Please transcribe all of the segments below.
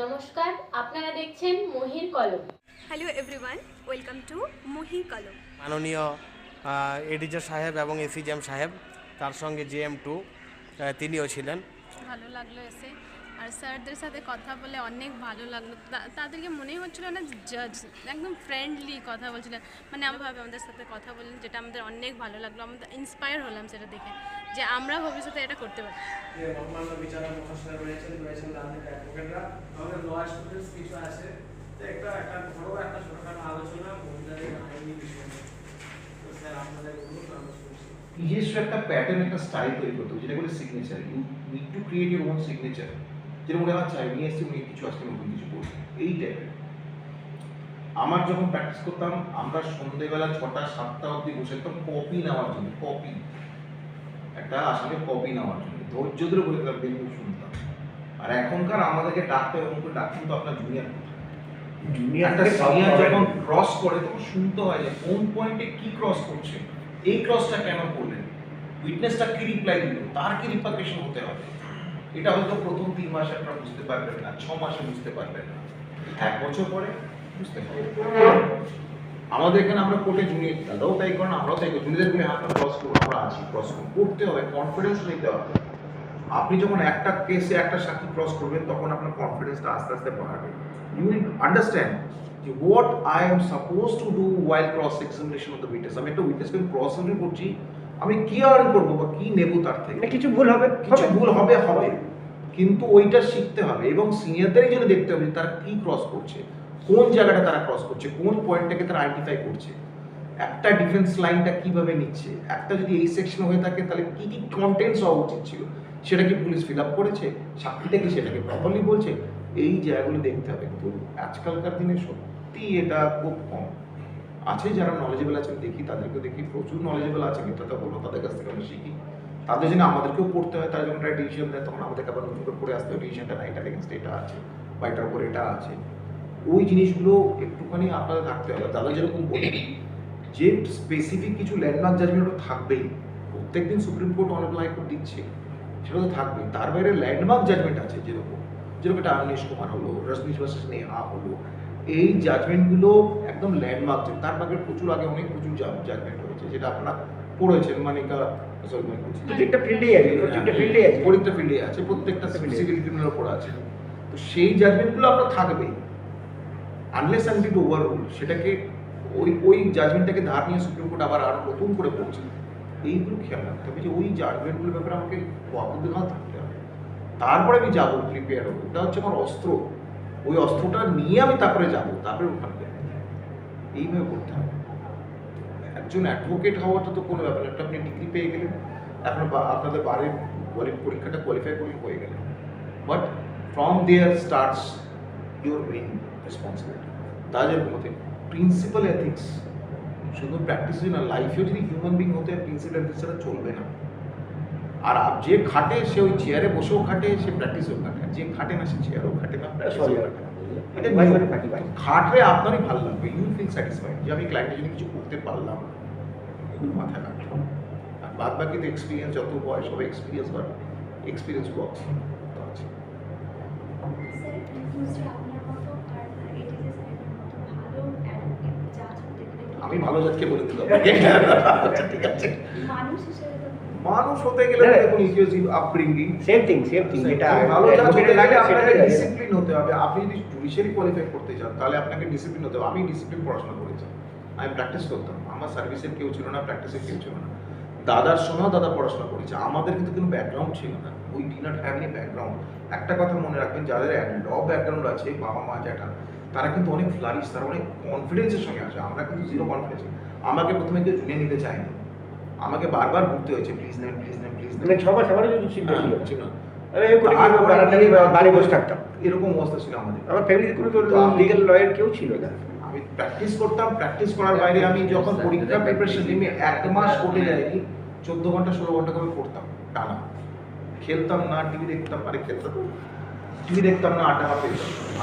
নমস্কার আপনারা দেখছেন মহির কলম। হ্যালো এভরিওয়ান ওয়েলকাম টু মহির কলম। মাননীয় এডিজর সাহেব এবং এসি জ্যাম সাহেব তার সঙ্গে জিএম টু তিনিও ছিলেন। ভালো লাগল এসে। আর স্যারদের সাথে কথা বলে অনেক ভালো লাগল। তা- তাদেরকে মনেই হচ্ছিল না জাজ একদম ফ্রেন্ডলি কথা বলছিলেন মানে আমভাবে আমাদের সাথে কথা বললেন যেটা আমাদের অনেক ভালো লাগল। আমাদের ইন্সপায়ার হলাম সেটা দেখে যে আমরা ভবিষ্যতে এটা করতে পারি। একটা একটা একটা ছোটখাটো আলোচনা মহিলাদের আইনি বিষয় তো স্যার আপনাদের আমরা নিজস্ব একটা প্যাটার্ন একটা স্টাইল তৈরি করতে হবে যেটা বলে signature you need to create your own signature যেটা মনে হয় চাই নিয়ে এসছি উনি কিছু আজকে নতুন কিছু করছে এই টাইপের আমার যখন প্র্যাকটিস করতাম আমরা সন্ধ্যেবেলা ছটা সাতটা অবধি বসে থাকতাম কপি নেওয়ার জন্য কপি একটা আসলে কপি নেওয়ার জন্য। ধৈর্য ধরে বলে তার বেরিয়ে শুনতাম। আর এখনকার আমাদেরকে ডাকতে এবং করে ডাকতেন তো আপনার জুনিয়ার একটা সিনিয়র যখন ক্রস করে তখন শুনতে হয় যে কোন পয়েন্টে কি ক্রস করছে? এই ক্রসটা কেন করলেন? উইটনেসটা কি রিপ্লাই দিল? তার কি রিপার্কেশন হতে হবে? এটা হয়তো প্রথম তিন মাসে আপনারা বুঝতে পারবেন না, ছ মাসে বুঝতে পারবেন না। এক বছর পরে বুঝতে পারবেন। আমাদের এখানে আমরা কোর্টে জুনিয়র দাদাও তাই করেন, আমরাও তাই করি। জুনিয়রদের বলে হাতটা ক্রস করব, আমরা আছি ক্রস করতে হবে কনফিডেন্স নিতে হবে। আপনি যখন একটা কেসে একটা সাক্ষী ক্রস করবেন, তখন আপনার কনফিডেন্সটা আস্তে আস্তে বাড়বে। ইউ উইল আন্ডারস্ট্যান্ড যে what I am suppose to do while cross examination of the witness আমি একটা উইটনেসকে ক্রস করছি আমি কি আর্ন করব বা কি নেব তার থেকে? না, কিছু ভুল হবে কিছু ভুল হবে হবে। কিন্তু ওইটা শিখতে হবে এবং সিনিয়রদেরই জন্য দেখতে হবে তারা কি ক্রস করছে কোন জায়গাটা তারা ক্রস করছে কোন পয়েন্টটাকে তারা আইডেন্টিফাই করছে। একটা ডিফেন্স লাইনটা কীভাবে নিচ্ছে? একটা যদি এই সেকশন হয়ে থাকে তাহলে কি কি কন্টেন্টস হওয়া উচিত ছিল? সেটা কি পুলিশ ফিল আপ করেছে? সাক্ষীটা কি সেটাকে প্রপারলি বলছে? এই জায়গাগুলো দেখতে হবে। কিন্তু আজকালকার দিনে সত্যি এটা খুব কম। আছে যারা নলেজেবল আছে দেখি তাদেরকে দেখি। প্রচুর নলেজেবল আছে কিন্তু তা বলব, তাদের কাছ থেকে আমরা শিখি। তাদের জন্য আমাদেরকেও পড়তে হয়, তারা যখন একটা ডিসিশন দেয়, তখন আমাদেরকে আবার নতুন করে আসতে হয় ডিসিশনটা না এটার এগেনস্ট এটা আছে বা এটার উপর এটা আছে। ওই জিনিসগুলো একটুখানি আপনাদের থাকতে হবে। দাদা যেরকম বলি যে স্পেসিফিক কিছু ল্যান্ডমার্ক জাজমেন্ট থাকবেই, প্রত্যেকদিন সুপ্রিম কোর্ট অনেক হাইকোর্ট দিচ্ছে, সেটা তো থাকবেই। তার বাইরে ল্যান্ডমার্ক জাজমেন্ট আছে যেরকম। যেরকম এটা আনিশ কুমার হলো, রজনীশ ভার্সেস নেহা হলো এই জাজমেন্টগুলো একদম ল্যান্ডমার্ক তার বাইরে প্রচুর আগে অনেক প্রচুর জাজমেন্ট হয়েছে যেটা আপনারা পড়েছেন মানিকা প্রত্যেকটা ফিল্ডেই আছে প্রত্যেকটা ফিল্ডেই আছে। প্রত্যেকটা ফিল্ডে আছে প্রত্যেকটা সিভিল ক্রিমিনাল উপর আছে। তো সেই জাজমেন্টগুলো আপনার থাকবেই। আনলেস অ্যান্ড ডিড ওভার সেটাকে ওই ওই জাজমেন্টটাকে ধার নিয়ে সুপ্রিম কোর্ট আবার আরও নতুন করে পড়ছে এইগুলো খেয়াল রাখতে হবে যে ওই জাজমেন্টগুলোর ব্যাপারে আমাকে ওয়াকুদগাল থাকতে হবে। তারপরে আমি যাব প্রিপেয়ার হব। ওটা হচ্ছে আমার অস্ত্র। ওই অস্ত্রটা নিয়ে আমি তারপরে যাব, তারপরে ওখানে এইভাবে করতে হবে একজন অ্যাডভোকেট হওয়াটা তো কোনো ব্যাপার একটা আপনি ডিগ্রি পেয়ে গেলেন। বা- আপনাদের কোয়ালি- পরীক্ষাটা কোয়ালিফাই করলে হয়ে গেলেন but from there starts your main responsibility তাদের মধ্যে প্রিন্সিপাল এথিক্স শুধু প্র্যাকটিসই না লাইফেও যদি হিউম্যান বিং হতে প্রিন্সিপাল এথিক্স ছাড়া চলবে না। আর যে খাটে সে ওই চেয়ারে বসেও খাটে সে প্র্যাকটিসও খাটে। আর যে খাটে না সে চেয়ারও খাটে না প্র্যাকটিসও খাটে খাটলে আপনারই ভালো লাগবে। ইউ ফিল স্যাটিসফাইড যে আমি ক্লায়েন্টের জন্য কিছু করতে পারলাম। এগুলো মাথায় রাখলাম আর বাদ বাকি তো এক্সপিরিয়েন্স যত বয়স সব এক্সপিরিয়েন্স বা এক্সপিরিয়েন্স বক্স আছে। আমি ভালো যাচ্ছি বলে দিলাম। আচ্ছা ঠিক আছে। মানুষ হিসেবে মানুষ হতে গেলে না। দেখুন upbringing same thing same thing যেটা ভালো গেলে লাগে আপনাকে ডিসিপ্লিন হতে হবে। আপনি যদি জুডিশিয়ারি কোয়ালিফাই করতে চান তাহলে আপনাকে ডিসিপ্লিন হতে হবে। আমি ডিসিপ্লিন পড়াশোনা করেছি। আমি প্র্যাকটিস করতাম। আমার সার্ভিসের কেউ ছিল না প্র্যাকটিসের কেউ ছিল না। দাদার সময়ও দাদা পড়াশোনা করেছে। আমাদের কিন্তু কোনো ব্যাকগ্রাউন্ড ছিল না। We did not have any background একটা কথা মনে রাখবেন যাদের ল ব্যাকগ্রাউন্ড আছে বাবা মা জ্যাঠা তারা কিন্তু অনেক ফ্লারিশ তারা অনেক কনফিডেন্সের সঙ্গে আছে। আমরা কিন্তু জিরো কনফিডেন্স আমাকে প্রথমে কেউ জুনিয়ে নিতে চায়নি। আমাকে বারবার ঘুরতে হয়েছে প্লিজ নেন প্লিজ নেন প্লিজ মানে নেন। ছ মাস আমারও যদি ছিল। ছিল। ছিল কোটি তারপরে বাড়ি বসে থাকতাম। এরকম অবস্থা ছিল আমাদের। আমার ফ্যামিলিতে কোনো তো আমি- লিগেল লয়ার কেউ ছিল না। আমি প্র্যাকটিস করতাম প্র্যাকটিস করার বাইরে আমি যখন পরীক্ষা প্রিপারেশন নিয়ে এক মাস কোর্টে যাইনি চোদ্দ ঘণ্টা ষোলো ঘণ্টা করে পড়তাম টানা। খেলতাম না টিভি দেখতাম আরে খেলতাম টিভি দেখতাম না আড্ডা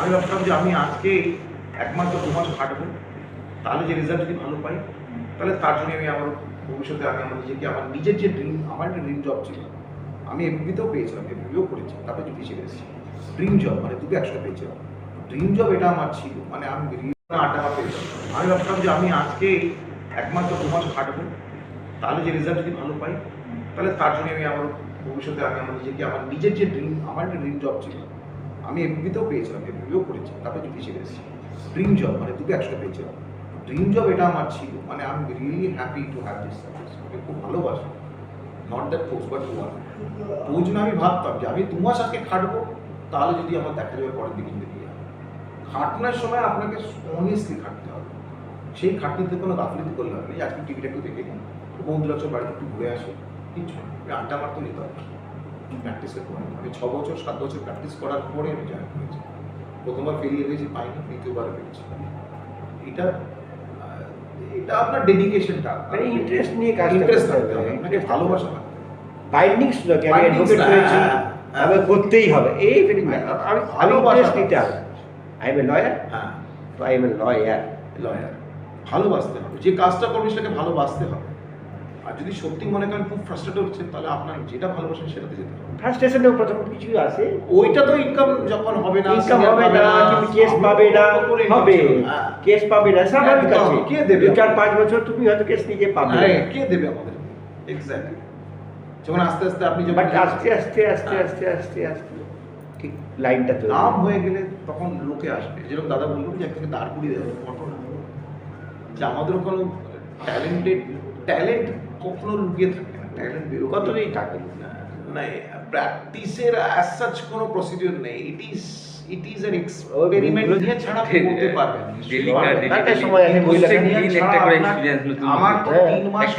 আমি ভাবতাম যে আমি আজকে একমাত্র দু মাস খাটবো তাহলে যে রেজাল্ট যদি ভালো পাই তাহলে তার জন্য আমি আমার ভবিষ্যতে আমি আমার নিজেকে, আমার নিজের যে ড্রিম আমার একটা ড্রিম জব ছিল, আমি এমবিতেও পেয়েছিলাম এমবিও করেছি, তারপরে জুডিশিয়াল এসেছি। ড্রিম জব মানে দুটো একসাথে পেয়েছিলাম। ড্রিম জব এটা আমার ছিল মানে আমি আড্ডা যেতাম। আমি ভাবতাম যে আমি আজকে একমাত্র দু মাস খাটবো তাহলে যে রেজাল্ট যদি ভালো পাই, তাহলে তার জন্য আমি আমার ভবিষ্যতে আমি আমার নিজেকে, আমার নিজের যে ড্রিম আমার একটা ড্রিম জব ছিল, আমি এমবিতেও পেয়েছিলাম এমবিও করেছি, তারপরে জুডিশে এসেছি। ড্রিম জব মানে দুটো একসাথে পেয়েছিলাম। ড্রিম জব এটা আমার ছিল। মানে আমি really happy to have this service আমি খুব ভালোবাসি। Not that post but one ওই জন্য আমি ভাবতাম যে আমি দু মাস আজকে খাটবো, তাহলে যদি আমার দেখা যাবে পরের দিকে বেরিয়ে যাবে খাটনার সময় আপনাকে অনেস্টলি খাটতে হবে। সেই খাটনিতে কোনো গাফিলতি করলে হবে না। আজকে টিভিটা একটু দেখে নিন। বন্ধুরা সব বাড়িতে একটু ঘুরে আসে। কিছু না। আড্ডা মারতে নিতে হবে। প্র্যাকটিসের পরে আমি ছ বছর, সাত বছর প্র্যাকটিস করার পরে আমি জয়েন করেছি প্রথমবার ফেরিয়ে হয়েছি, পাইনি, দ্বিতীয়বার পেয়েছি এটা এটা আপনার ডেডিকেশনটা মানে ইন্টারেস্ট নিয়ে কাজ ইন্টারেস্ট থাকতে হবে, আপনাকে ভালোবাসা থাকতে নয় আমি অ্যাডভোকেট হয়েছি হ্যাঁ, হ্যাঁ। করতেই হবে। এই ফিলিং আমি ভালোবাসা নিতে হবে। আই এম এ লয়ার হ্যাঁ। তো I am a lawyer lawyer ভালোবাসতে হবে। যে কাজটা করবে সেটাকে ভালোবাসতে হবে। আর যদি সত্যি মনে করেন খুব ফ্রাস্ট্রেটেড হচ্ছেন তাহলে আপনার যেটা ভালোবাসেন সেটাতে যেতে হবে ফার্স্টেশনে প্রথম কিছু আছে ওইটা তো ইনকাম যখন হবে না ইনকাম হবে না কিন্তু কেস পাবে না হবে। হ্যাঁ। কেস পাবে না স্বাভাবিক আছে। কে দেবে? চার পাঁচ বছর তুমি হয়তো কেস নিজে পাবে। হ্যাঁ, কে দেবে আমাদের? এক্স্যাক্টলি যখন আস্তে আস্তে আপনি যখন আস্তে আস্তে আস্তে আস্তে আস্তে আস্তে ঠিক লাইনটা তো নাম হয়ে গেলে তখন লোকে আসবে। যেরকম দাদা বলল যে একদিকে দাঁড় করিয়ে দেবে ঘটনা যে আমাদের কোনো ট্যালেন্টেড ট্যালেন্ট কখনো লুকিয়ে থাকে না ট্যালেন্ট বেরো কতদিন থাকে? না প্র্যাকটিসের অ্যাজ সাচ কোনো প্রসিডিউর নেই। It is it is an experiment নিয়ে ছাড়া করতে পারবেন একটা সময় আছে বই লেখা নিয়ে নিয়ে ছাড়া আপনার- আমার তো হ্যাঁ। তিন মাস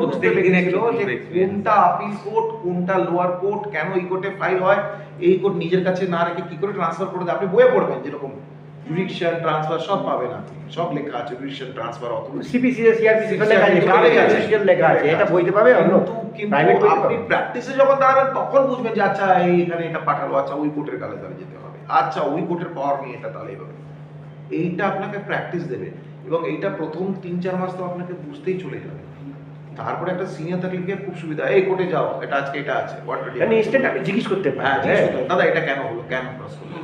বুঝতে দিন লেগেছিল যে কোনটা আপিল কোর্ট কোনটা লোয়ার কোর্ট কেন এই কোর্টে ফাইল হয় এই কোর্ট নিজের কাছে না রেখে কি করে ট্রান্সফার করে আপনি বইয়ে পড়বেন যেরকম। জুডিশিয়াল ট্রান্সফার সব পাবেন আপনি সব লেখা আছে judicial transfer authority CPC CrPC লেখা আছে CPC কারে আছে। আছে লেখা আছে এটা বইতে পাবে অন্য? কিন্তু কিন্তু আপনি প্র্যাকটিসে যখন দাঁড়াবেন তখন বুঝবেন যে আচ্ছা এই এখানে এটা পাঠালো আচ্ছা ওই কোর্টের কালে তাহলে যেতে হবে। আচ্ছা ওই কোর্টের পাওয়ার নিয়ে এটা তাহলে এভাবে। এইটা আপনাকে প্র্যাকটিস দেবে। এবং এইটা প্রথম তিন চার মাস তো আপনাকে বুঝতেই চলে যাবে। তারপরে একটা সিনিয়র থাকলে কি খুব সুবিধা? এই কোর্টে যাও এটা আজকে এটা আছে do? মানে ইনস্ট্যান্ট আপনি জিজ্ঞেস করতে হ্যাঁ পারেন হ্যাঁ। দাদা এটা কেন হলো? কেন ক্রস হলো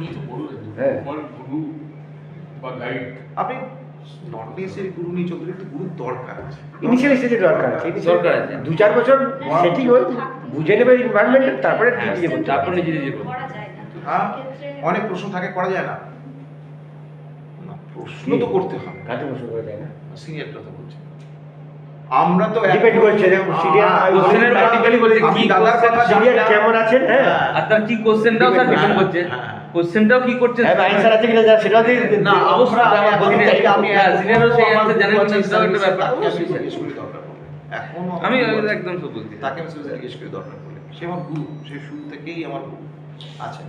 হ্যাঁ। আপনি নট নেসেসারি গুরু নিয়ে চলতে একটু গুরুর দরকার আছে। ইনিশিয়াল স্টেজে দরকার আছে দরকার আছে। দু চার বছর সেটিং হয় বুঝে নেবে এনভায়রনমেন্ট তারপরে নিজে করতে তারপর নিজে নিজে করবে। করা যায় না। হ্যাঁ অনেক প্রশ্ন থাকে করা যায় না। না, প্রশ্ন তো করতে হবে। কাকে প্রশ্ন করে দেয় না? সিনিয়র কথা বলছি। আমরা তো করছে, বলছে কি দাদার কথা সিনিয়র কেমন আছেন? হ্যাঁ। আর তার কি কোশ্চেনটাও স্যার ডিপেন্ড করছে। হ্যাঁ। কোশ্চেনটাও কি করছে? হ্যাঁ আনসার আছে কিনা যা সেটাও দিয়ে না, অবশ্যই আমরা- আমি হ্যাঁ, senior-ও সেই আমার answer না, একটা ব্যাপার। আমি। একদম সব বলছি। তাকে আমি সুবিধা জিজ্ঞেস করি দরকার পড়লে। সে আমার গুরু সে শুরু থেকেই আমার গুরু আছে।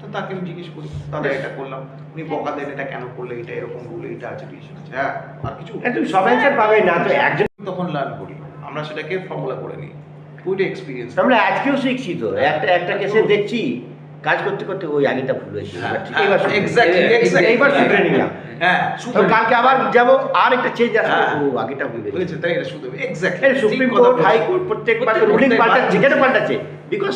তো তাকে আমি জিজ্ঞেস করি দাদা এটা করলাম। উনি বকা দেন এটা কেন করলে এটা এরকম রুল এটা আছে ডিসিশন আছে। হ্যাঁ আর কিছু হ্যাঁ, তুমি সব অ্যান্সার পাবে না তো একজন তখন লার্ন করি। আমরা সেটাকে ফর্মুলা করে নিই। ওইটা এক্সপিরিয়েন্স আমরা আজকেও শিখছি তো। একটা একটা কেসে দেখছি। কাজ করতে করতে ওই আগেটা ভুল হয়েছে এবার এবার শুধরে- শুধরে নিলাম হ্যাঁ কালকে আবার যাব আর একটা চেঞ্জ আসবে। হ্যাঁ। ও আগেটা ভুল হয়েছে হয়েছে তাই এটা শুধরে এক্স্যাক্টলি সুপ্রিম কোর্ট হাইকোর্ট প্রত্যেকবার প্রত্যেক- রুলিং পাল্টাচ্ছে যেখানে পাল্টাচ্ছে। বিকজ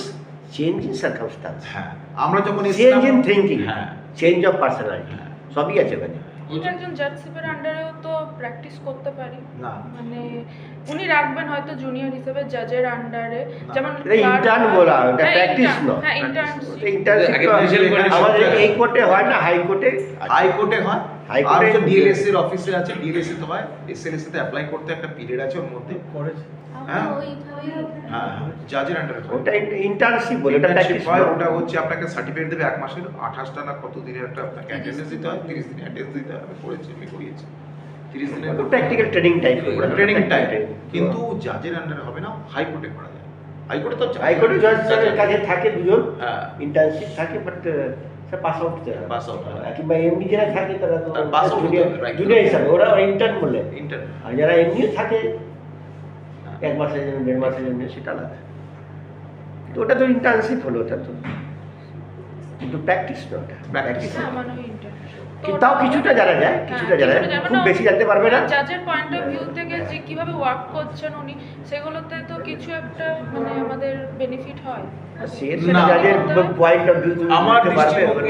চেঞ্জ ইন সার্কামস্টান্স হ্যাঁ আমরা যখন চেঞ্জ ইন থিঙ্কিং হ্যাঁ। চেঞ্জ অফ পার্সোনালিটি সবই আছে ওখানে। জাজশিপের আন্ডারেও প্র্যাকটিস করতে পারি। মানে উনি রাখবেন হয়তো জুনিয়র হিসেবে জাজের আন্ডারে যেমন ইন্টার্ন বলা এটা হ্যাঁ, প্র্যাকটিস নয়। হ্যাঁ ইন্টার্ন ইন্টার্নশিপ visual condition আমাদের এই কোর্টে হয় না হাইকোর্টে হাইকোর্টে হয়। হাইকোর্টে- হাইকোর্টে ডিএলএস এর অফিসে আছে ডিএলএস তে হয়। এসএলএস তে অ্যাপ্লাই করতে একটা পিরিয়ড আছে ওর মধ্যে। আমরা হ্যাঁ। হ্যাঁ। জাজের আন্ডারে ওটা ইন্টার্নশিপ বলে ওটা প্র্যাকটিস হয় ওটা হচ্ছে আপনাকে সার্টিফিকেট দেবে এক মাসের। আঠাশটা না কত দিনের একটা আপনাকে অ্যাটেন্ডেন্স দিতে হয়? তিরিশ দিন অ্যাটেন্ডেন্স দিতে হয় আমি করেছি আমি করিয়েছি। তিরিশ দিনের practical training type training time কিন্তু জাজের আন্ডারে হবে না হাইকোর্টে করা যায়। হাইকোর্টে তো হাইকোর্টে জজ সাহেবের কাছে থাকে দুজন। হ্যাঁ। ইন্টার্নশিপ থাকে বাট সে পাস আউট Pass out, হ্যাঁ। কিংবা এমনি যারা থাকে তারা তো তারা pass out হতে জুনিয়র হবে, right. জুনিয়র হিসাবে ওরা ইন্টার্ন বলে। ইন্টার আর যারা এমনিও থাকে এক মাসের জন্য দেড় মাসের জন্য সেটা আলাদা। তো ওটা তো ইন্টার্নশিপ হলো ওটা তো কিন্তু প্র্যাকটিস না ওটা। প্র্যাকটিস তাও কিছুটা জানা যায়, হ্যাঁ, কিছুটা জানা যায়। খুব বেশি জানতে পারবে না। জাজের পয়েন্ট অফ ভিউ থেকে যে কীভাবে ওয়ার্ক করছেন উনি সেগুলোতে তো কিছু একটা মানে আমাদের বেনিফিট হয় সে না। জাজের পয়েন্ট অফ ভিউ আমার।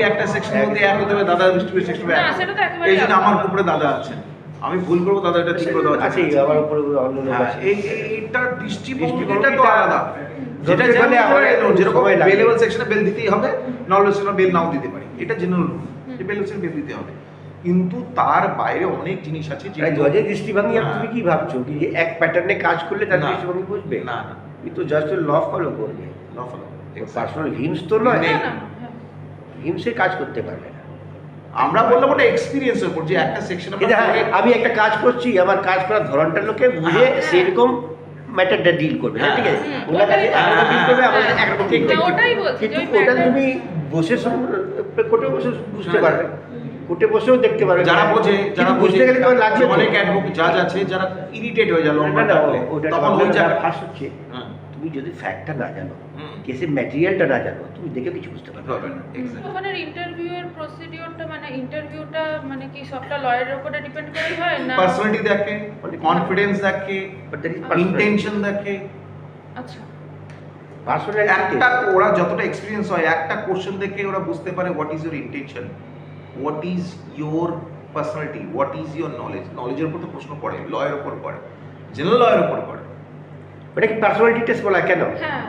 একটা সেকশন মধ্যে এক হতে দাদা দৃষ্টিভঙ্গি সেকশন না, সেটা তো একেবারেই এই জন্য আমার উপরে দাদা আছেন আমি ভুল করব দাদা এটা ঠিক করে দেওয়া আছে আমার উপরে অন্য লোক হ্যাঁ, আছে এই এই- এইটা দৃষ্টিভঙ্গিটা তো আলাদা যেটা যেমন যেরকম সময় লাগে। বেল লেভেল সেকশনে বেল দিতেই হবে সেকশনে বেল নাও দিতে পারি এটা জেনারেল যে বেল সেকশনে বেল দিতে হবে। কিন্তু তার বাইরে অনেক জিনিস আছে মানে যেগুলো- জজের দৃষ্টিভঙ্গি আর হ্যাঁ। তুমি কি ভাবছ কি যে এক প্যাটার্নে কাজ করলে তার না। দৃষ্টিভঙ্গি বুঝবে? না না। কিন্তু জাস্ট ল ফলো করবে। না follow. পার্সোনাল হিমস তো নয়। নেই। না না হ্যাঁ। হিমসে কাজ করতে পারবে না। আমরা বললাম ওটা এক্সপিরিয়েন্সের উপর যে একটা সেকশন কিন্তু হ্যাঁ আমি একটা কাজ করছি আমার কাজ করার ধরনটা লোকে বুঝে হ্যাঁ। সেরকম ম্যাটারটা ডিল করবে। হ্যাঁ, ঠিক আছে? হুম, ওনার কাছে ওটাই- একরকম ডিল করবে আমার কাছে একরকম ডিল না, করবে। ওটাই বলছি, কিন্তু যে ওই ওটা pattern- তুমি বসে সম- কোর্টে বসে বুঝতে হ্যাঁ। পারবে। কোর্টে বসেও দেখতে পারবে। যারা বোঝে যারা বুঝতে গেলে তোমার লাগবে অনেক অ্যাডভোকেট জাজ আছে যারা ইরিটেট হয়ে। ওটা তখন ওই জায়গায় ফার্স্ট হচ্ছে। হ্যাঁ। তুমি যদি ফ্যাক্টটা না জানো কেসের ম্যাটেরিয়ালটা না জানো তুমি দেখে কিছু বুঝতে পারবে না। হবে না ইন্টারভিউ এর প্রসিডিওরটা মানে ইন্টারভিউটা মানে কি সবটা লয়ারের উপরে ডিপেন্ড করে হয় না? পার্সোনালিটি দেখে কনফিডেন্স দেখে. ইন্টেনশন দেখে। আচ্ছা। Personality একটা ওরা যতটা এক্সপিরিয়েন্স হয় একটা কোশ্চেন দেখে ওরা বুঝতে পারে what is your intention what is your personality what is your knowledge নলেজের উপর তো প্রশ্ন পড়ে লয়ের উপর পড়ে জেনারেল লয়ের উপর পড়ে। ওটা কি পার্সোনালিটি টেস্ট বলা কেন? হ্যাঁ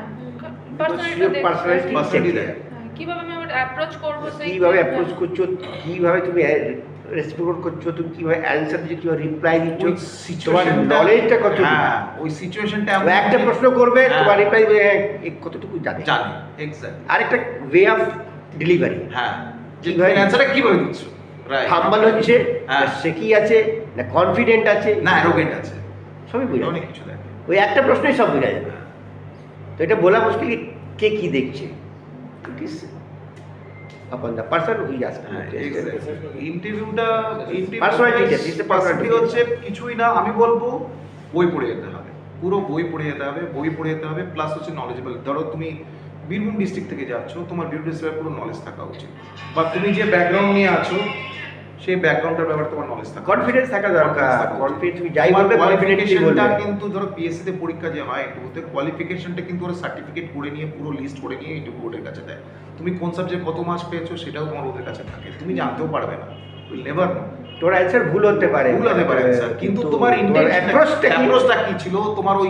পার্সোনালিটি দেখে। কীভাবে আমি অ্যাপ্রোচ করব কীভাবে অ্যাপ্রোচ করছ কীভাবে তুমি রেসপন্ড করছ তুমি কীভাবে অ্যানসার দিচ্ছ কীভাবে রিপ্লাই দিচ্ছ ওই তোমার নলেজটা কত হ্যাঁ ওই সিচুয়েশনটা একটা প্রশ্ন করবে হ্যাঁ। তোমার রিপ্লাই কতটুকু জানে? জানে এক্স্যাক্ট আরেকটা ওয়ে অফ ডেলিভারি হ্যাঁ কিভাবে- অ্যানসারটা কীভাবে দিচ্ছ? রাইট হাম্বাল হচ্ছে হ্যাঁ। না শেকি আছে না কনফিডেন্ট আছে? না অ্যারোগেন্ট আছে। সবই বোঝা অনেক কিছু দেখে। ওই একটা প্রশ্নই সব বোঝা যাবে তো এটা বলা মুশকিল কি কে কি দেখছে? ইট the person who is asking asking ইন্টারভিউটা test. হচ্ছে কিছুই না আমি বলব বই পড়ে যেতে হবে। পুরো বই পড়ে যেতে হবে বই পড়ে যেতে হবে প্লাস হচ্ছে নলেজেবল ধরো তুমি বীরভূম ডিস্ট্রিক্ট থেকে যাচ্ছ তোমার বীরভূম ডিস্ট্রিক্টের পুরো নলেজ থাকা উচিত। বা তুমি যে ব্যাকগ্রাউন্ড নিয়ে আছো সেই ব্যাকগ্রাউন্ডটার ব্যাপারে তোমার নলেজ থাকা কনফিডেন্স থাকা দরকার। কনফিডেন্স তুমি যাই বলবে বলবে। কিন্তু ধরো পিএসসি তে পরীক্ষা যে হয় ইন্টারভিউতে কোয়ালিফিকেশনটা কিন্তু ওরা সার্টিফিকেট করে নিয়ে পুরো লিস্ট করে নিয়ে ইন্টারভিউ বোর্ডের কাছে দেয়। তুমি কোন সাবজেক্ট কত মার্কস পেয়েছ সেটাও তোমার ওদের কাছে থাকে। তুমি জানতেও পারবে না। উইল নেভার নো তোর অ্যান্সার ভুল হতে পারে। ভুল হতে পারে স্যার কিন্তু তোমার অ্যাপ্রোচটা কি? অ্যাপ্রোচটা কি ছিল? তোমার ওই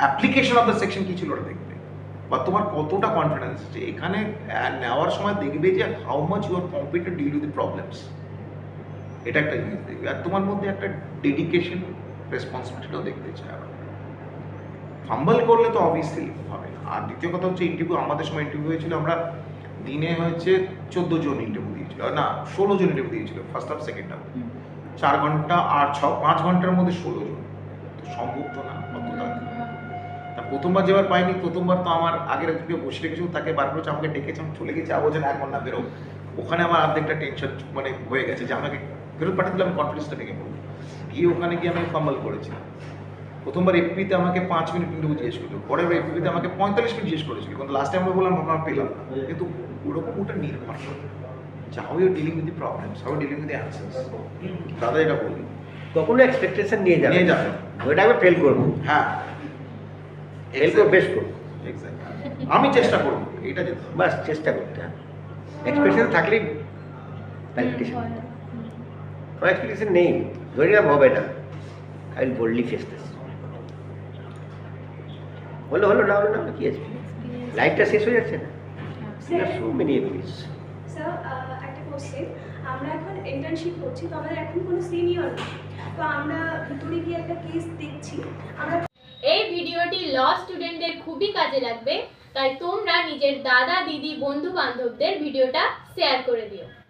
অ্যাপ্লিকেশন অফ দ্য সেকশন কি ছিল ওটা দেখবে। বা তোমার কতটা কনফিডেন্স যে এখানে নেওয়ার সময় দেখবে যে how much you are competent deal with problems এটা একটা জিনিস দেখবে। আর তোমার মধ্যে একটা ডেডিকেশন রেসপন্সিবিলিটিও দেখতে চায় ওরা ফাম্বল করলে তো অবভিয়াসলি হবে। না আর দ্বিতীয় কথা হচ্ছে ইন্টারভিউ আমাদের সময় ইন্টারভিউ হয়েছিল আমরা দিনে হচ্ছে চোদ্দ জন ইন্টারভিউ দিয়েছিল। না ষোলো জন ইন্টারভিউ দিয়েছিল ফার্স্ট হাফ সেকেন্ড হাফ চার ঘণ্টা আর ছ পাঁচ ঘণ্টার মধ্যে ষোলো জন। তো সম্ভব তো না তা প্রথমবার যেবার পাইনি প্রথমবার তো আমার আগের একজনকে বসে রেখেছিল তাকে বার করেছে আমাকে ডেকেছে আমি চলে গেছি আবো যেন এখন না বেরো ওখানে আমার অর্ধেকটা টেনশন মানে হয়ে গেছে যে আমাকে ফেরত পাঠিয়ে দিলে আমি কনফিডেন্সটা ভেঙে পড়ব গিয়ে ওখানে গিয়ে আমি ফাম্বল করেছিলাম। প্রথমবার এফপিতে আমাকে পাঁচ মিনিট কিন্তু জিজ্ঞেস করল। পরের এফপিতে আমাকে পঁয়তাল্লিশ মিনিট জিজ্ঞেস করেছিল কিন্তু লাস্ট টাইম আমি বললাম আমরা পেলাম কিন্তু ওরকম ওটা নির্ভর করে। যে how you dealing with the problems how dealing with the answers দাদা এটা বলি কখনো এক্সপেকটেশন নিয়ে যাবে। নিয়ে যাবে। ওইটা আমি ফেল করব। হ্যাঁ। ফেল করে বেশ করব. আমি চেষ্টা করব। এটা। বাস চেষ্টা করতে হবে। এক্সপেকটেশন থাকলেই প্যালিটেশন আমার এক্সপেকটেশন নেই ধরে নিলাম হবে না। I will boldly face this হলো হলো না হলো না কি আছে? লাইফটা শেষ হয়ে যাচ্ছে না? সো মেনি এভিডেন্স স্যার একটা কোশ্চেন আমরা এখন ইন্টার্নশিপ করছি তো আমাদের এখন কোনো সিনিয়র নেই। তো আমরা ভিতরে গিয়ে একটা কেস দেখছি। আমরা এই ভিডিওটি ল স্টুডেন্টদের খুবই কাজে লাগবে। তাই তোমরা নিজের দাদা দিদি বন্ধু বান্ধবদের ভিডিওটা শেয়ার করে দিও।